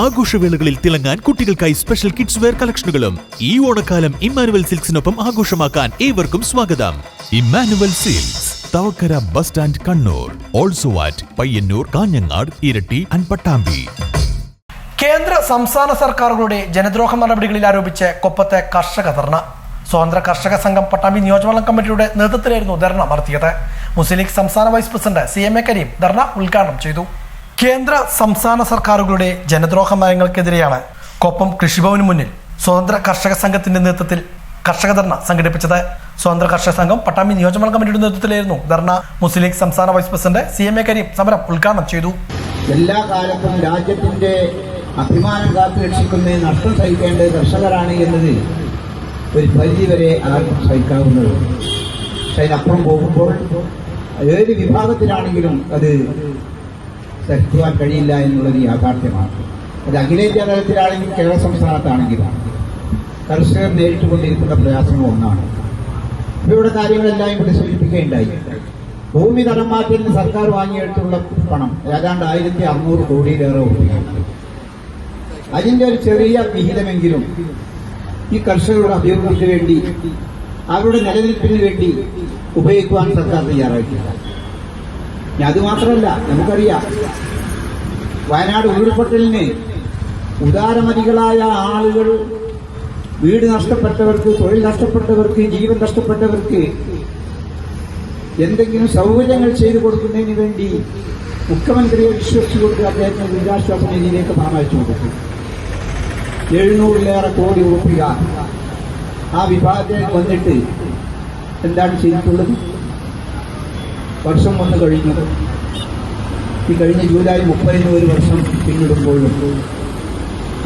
ആഘോഷവേളകളിൽ തിളങ്ങാൻ കുട്ടികൾക്കായി special kids wear കളക്ഷനുകളും ഈ ഓണക്കാലം ഇമ്മാനുവൽ സിൽക്സിനൊപ്പം ആഘോഷമാക്കാൻ ഏവർക്കും സ്വാഗതം. Emmanuel silks Thavakkara bus stand Kannur also at Payyanur Kanhangad Iritty and Pattambi. കേന്ദ്ര സംസ്ഥാന സർക്കാരുകളുടെ ജനദ്രോഹ നടപടികളിൽ ആരോപിച്ച് കൊപ്പത്തെ കർഷക ധർണ. സ്വതന്ത്ര കർഷക സംഘം പട്ടാമ്പി നിയോജകമണ്ഡലം കമ്മിറ്റിയുടെ നേതൃത്വത്തിലായിരുന്നു ധർണ നടത്തിയത്. മുസ്ലിം ലീഗ് സംസ്ഥാന vice president C M A Kareem dharna ഉദ്ഘാടനം ചെയ്തു. കേന്ദ്ര സംസ്ഥാന സർക്കാരുകളുടെ ജനദ്രോഹ നയങ്ങൾക്കെതിരെയാണ് കൊപ്പം കൃഷിഭവന് മുന്നിൽ സ്വതന്ത്ര കർഷക സംഘത്തിന്റെ നേതൃത്വത്തിൽ കർഷക ധർണ സംഘടിപ്പിച്ചത്. സ്വതന്ത്ര കർഷക സംഘം പട്ടാമ്പി നിയോജകമണ്ഡലം കമ്മിറ്റിയുടെ നേതൃത്വത്തിലായിരുന്നു. ധർണ മുസ്ലിം ലീഗ് സംസ്ഥാന vice president C M A Kareem സമരം ഉദ്ഘാടനം ചെയ്തു. എല്ലാ കാലത്തും രാജ്യത്തിന്റെ അഭിമാനം കാത്തു രക്ഷിക്കുന്ന നഷ്ടം സഹിക്കേണ്ടത് കർഷകരാണ് എന്നത് ഒരു പരിധി വരെ ആർക്കും സഹിക്കാവുന്നതാണ് പക്ഷേ അതിനപ്പുറം പോകുമ്പോൾ ഏത് വിഭാഗത്തിലാണെങ്കിലും അത് സഹിക്കുവാൻ കഴിയില്ല എന്നുള്ളത് യാഥാർത്ഥ്യമാണ്. അത് അഖിലേന്ത്യാ തലത്തിലാണെങ്കിൽ കേരള സംസ്ഥാനത്താണെങ്കിലും കർഷകർ നേരിട്ടുകൊണ്ടിരിക്കുന്ന പ്രയാസങ്ങൾ ഒന്നാണ്. ഇവിടെ കാര്യങ്ങളെല്ലാം ഇവിടെ സൂചിപ്പിക്കുകയുണ്ടായി. ഭൂമി തരം മാറ്റലിന് സർക്കാർ വാങ്ങിയെടുത്തുള്ള പണം ഏതാണ്ട് ആയിരത്തി അറുന്നൂറ് കോടിയിലേറെ രൂപയാണ് അതിന്റെ ഒരു ചെറിയ വിഹിതമെങ്കിലും ഈ കർഷകരുടെ അഭിവൃദ്ധിക്ക് വേണ്ടി അവരുടെ നിലനിൽപ്പിന് വേണ്ടി ഉപയോഗിക്കുവാൻ സർക്കാർ തയ്യാറായിട്ടില്ല ഇനി അത് മാത്രമല്ല നമുക്കറിയാം വയനാട് ഉരുൾപൊട്ടലിന് ഉദാരമതികളായ ആളുകൾ വീട് നഷ്ടപ്പെട്ടവർക്ക് തൊഴിൽ നഷ്ടപ്പെട്ടവർക്ക് ജീവൻ നഷ്ടപ്പെട്ടവർക്ക് എന്തെങ്കിലും സൗകര്യങ്ങൾ ചെയ്തു കൊടുക്കുന്നതിന് വേണ്ടി മുഖ്യമന്ത്രിയെ വിശ്വസിച്ചുകൊണ്ട് അദ്ദേഹത്തിന് ദുരിതാശ്വാസ നിധിയിലേക്ക് പണം അയച്ചു കൊടുത്തു. എഴുന്നൂറിലേറെ കോടി ഉറപ്പിക ആ വിഭാഗത്തിലേക്ക് വന്നിട്ട് എന്താണ് ചെയ്തിട്ടുള്ളത്? വർഷം വന്നു കഴിഞ്ഞത്. ഈ കഴിഞ്ഞ ജൂലൈ മുപ്പതിന് ഒരു വർഷം പിന്നിടുമ്പോഴും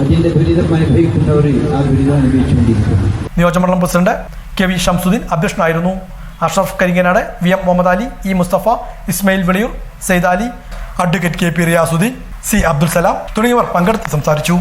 അതിന്റെ ദുരിതം അനുഭവിക്കുന്നവർ ആ ദുരിതം അനുഭവിച്ചുകൊണ്ടിരിക്കുന്നു. നിയോജകമണ്ഡലം പ്രസിഡന്റ് കെ വി ഷംസുദ്ദീൻ അധ്യക്ഷനായിരുന്നു. Ashraf Karinganad V M Muhammad Ali E Musthafa Ismail Veliyur Sayed Ali advocate K P Riyasuddin C Abdul Salam തുടങ്ങിയവർ പങ്കെടുത്ത് സംസാരിച്ചു.